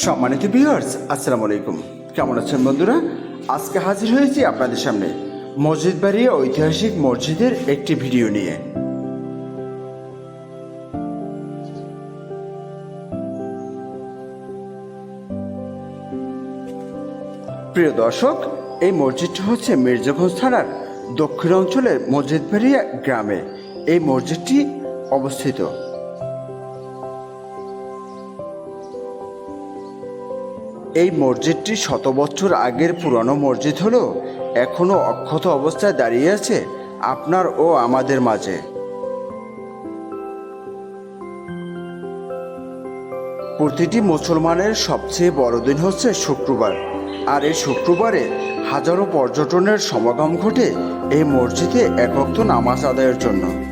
সম্মানিত ভিউয়ার্স আসসালামু আলাইকুম। কেমন আছেন বন্ধুরা? আজকে হাজির হয়েছি আপনাদের সামনে মসজিদ বাড়ি ঐতিহাসিক মসজিদের একটি ভিডিও নিয়ে। প্রিয় দর্শক, এই মসজিদটি হচ্ছে মির্জাগঞ্জ থানার দক্ষিণ অঞ্চলের মসজিদবাড়িয়া গ্রামে। এই মসজিদটি অবস্থিত। এই মসজিদটি শত বছর আগের পুরনো মসজিদ হলেও এখনও অক্ষত অবস্থায় দাঁড়িয়ে আছে আপনার ও আমাদের মাঝে। প্রতিটি মুসলমানের সবচেয়ে বড় দিন হচ্ছে শুক্রবার, আর এই শুক্রবারে হাজারো পর্যটনের সমাগম ঘটে এই মসজিদে একক্ত নামাজ আদায়ের জন্য।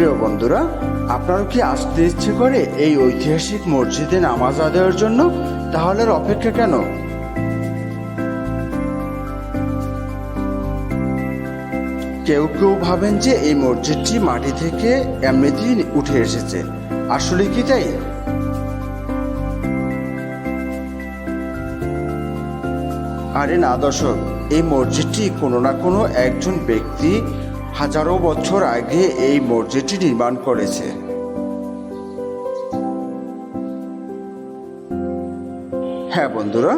প্রিয় বন্ধুরা আপনারও কি আসতে ইচ্ছে করে এই ঐতিহাসিক মসজিদে নামাজ আদায়ের জন্য? তাহলে অপেক্ষা কেন? কেউ কেউ ভাবেন যে এই মসজিদটি মাটি থেকে এমনিতেই উঠে এসেছে। আসলে কি তাই? আরে না দর্শক, এই মসজিদটি কোনো না কোনো একজন ব্যক্তি হাজারো বছর আগে এই মসজিদটি নির্মাণ করেছে। হ্যাঁ বন্ধুরা।